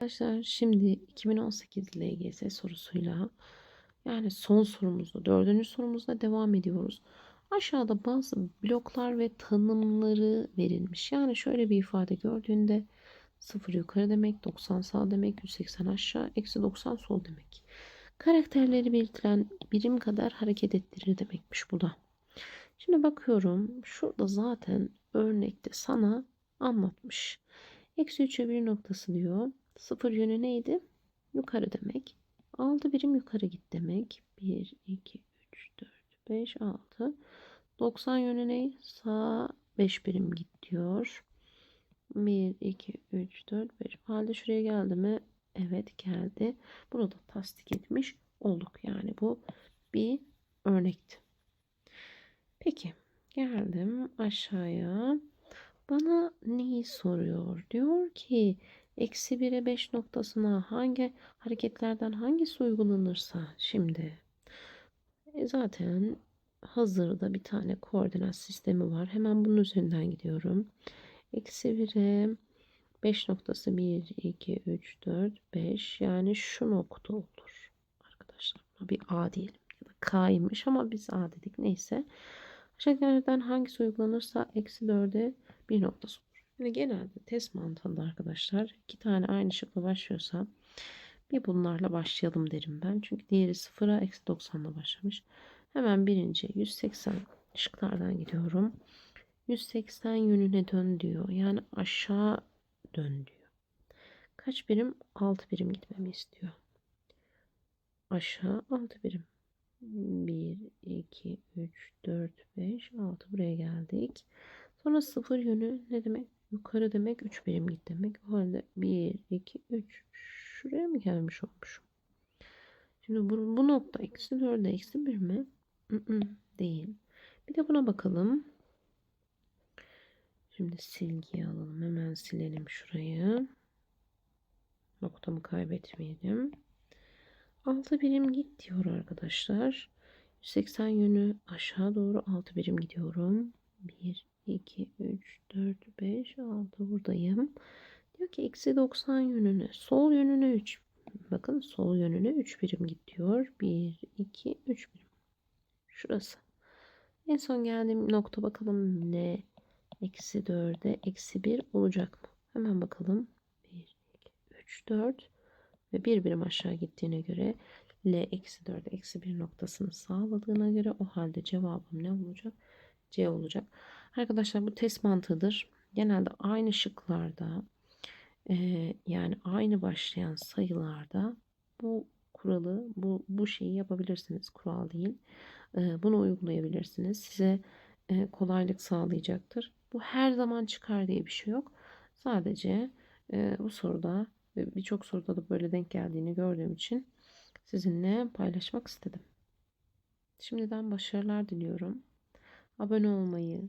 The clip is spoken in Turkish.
Arkadaşlar şimdi 2018 LGS sorusuyla yani son sorumuzda dördüncü sorumuzda devam ediyoruz. Aşağıda bazı bloklar ve tanımları verilmiş. Yani şöyle bir ifade gördüğünde 0 yukarı demek, 90 sağ demek, 180 aşağı, eksi 90 sol demek. Karakterleri belirtilen birim kadar hareket ettirir demekmiş bu da. Şimdi bakıyorum şurada zaten örnekte sana anlatmış. Eksi 3'e 1 noktası diyor. Sıfır yönü neydi? Yukarı demek. 6 birim yukarı git demek. 1, 2, 3, 4, 5, 6. 90 yönü ne? Sağa 5 birim git diyor. 1, 2, 3, 4, 5. Halde şuraya geldi mi? Evet geldi. Bunu da tasdik etmiş olduk. Yani bu bir örnekti. Peki geldim aşağıya. Bana neyi soruyor? Diyor ki eksi 1'e 5 noktasına hangi hareketlerden hangisi uygulanırsa şimdi e zaten hazırda bir tane koordinat sistemi var. Hemen bunun üzerinden gidiyorum. Eksi 1'e 5 noktası 1, 2, 3, 4, 5 yani şu nokta olur. Arkadaşlar bir A diyelim. Ya da K'ymış ama biz A dedik. Neyse. Aşağıdakilerden hangisi uygulanırsa eksi 4'e bir noktası Yani genelde test mantığında arkadaşlar iki tane aynı şıkla başlıyorsa bir bunlarla başlayalım derim ben. Çünkü diğeri 0'a eksi 90'la başlamış. Hemen birinci 180 şıklardan gidiyorum. 180 yönüne dön diyor. Yani aşağı dön diyor. Kaç birim? 6 birim gitmemi istiyor. Aşağı 6 birim. 1, 2, 3, 4, 5, 6 buraya geldik. Sonra sıfır yönü ne demek? Yukarı demek 3 birim git demek. O halde 1, 2, 3 şuraya mı gelmiş olmuşum? Şimdi bu, bu nokta eksi 4'e eksi 1 mi? değil. Bir de buna bakalım. Şimdi silgiyi alalım. Hemen silelim şurayı. Noktamı kaybetmeyelim. 6 birim git diyor arkadaşlar. 180 yönü aşağı doğru 6 birim gidiyorum. 1, 2, 3, 4, 5, 6 buradayım. Diyor ki eksi 90 yönüne sol yönüne 3 bakın sol yönüne 3 birim git diyor. 1, 2, 3 birim. Şurası. En son geldiğim nokta bakalım ne? Eksi 4'e eksi 1 olacak mı? Hemen bakalım. 1, 2, 3, 4 ve bir birim aşağı gittiğine göre L eksi 4 eksi 1 noktasını sağladığına göre o halde cevabım ne olacak? C olacak. Arkadaşlar bu test mantığıdır. Genelde aynı şıklarda e, yani aynı başlayan sayılarda bu kuralı bu, bu şeyi yapabilirsiniz. Kural değil. E, bunu uygulayabilirsiniz. Size e, kolaylık sağlayacaktır. Bu her zaman çıkar diye bir şey yok. Sadece e, bu soruda ve birçok soruda da böyle denk geldiğini gördüğüm için sizinle paylaşmak istedim. Şimdiden başarılar diliyorum. Abone olmayı,